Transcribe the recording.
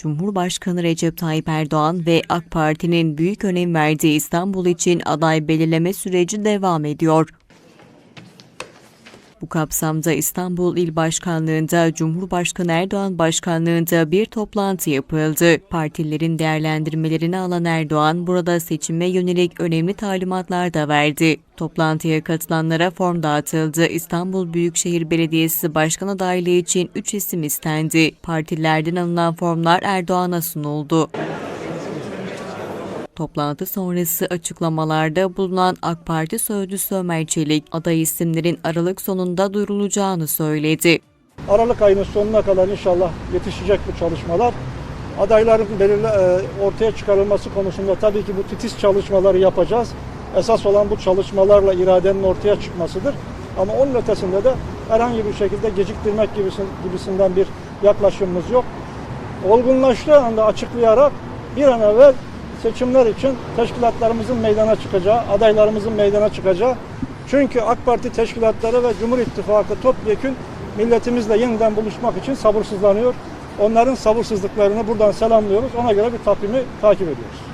Cumhurbaşkanı Recep Tayyip Erdoğan ve AK Parti'nin büyük önem verdiği İstanbul için aday belirleme süreci devam ediyor. Bu kapsamda İstanbul İl Başkanlığı'nda Cumhurbaşkanı Erdoğan Başkanlığı'nda bir toplantı yapıldı. Partilerin değerlendirmelerini alan Erdoğan burada seçime yönelik önemli talimatlar da verdi. Toplantıya katılanlara form dağıtıldı. İstanbul Büyükşehir Belediyesi Başkan adaylığı için 3 isim istendi. Partilerden alınan formlar Erdoğan'a sunuldu. Toplantı sonrası açıklamalarda bulunan AK Parti sözcüsü Ömer Çelik, aday isimlerin Aralık sonunda duyurulacağını söyledi. Aralık ayının sonuna kadar inşallah yetişecek bu çalışmalar. Adayların belirli e, ortaya çıkarılması konusunda tabii ki bu titiz çalışmaları yapacağız. Esas olan bu çalışmalarla iradenin ortaya çıkmasıdır. Ama onun ötesinde de herhangi bir şekilde geciktirmek gibisin- gibisinden bir yaklaşımımız yok. Olgunlaştığı anda açıklayarak bir an evvel seçimler için teşkilatlarımızın meydana çıkacağı, adaylarımızın meydana çıkacağı. Çünkü AK Parti teşkilatları ve Cumhur İttifakı topyekün milletimizle yeniden buluşmak için sabırsızlanıyor. Onların sabırsızlıklarını buradan selamlıyoruz. Ona göre bir takvimi takip ediyoruz.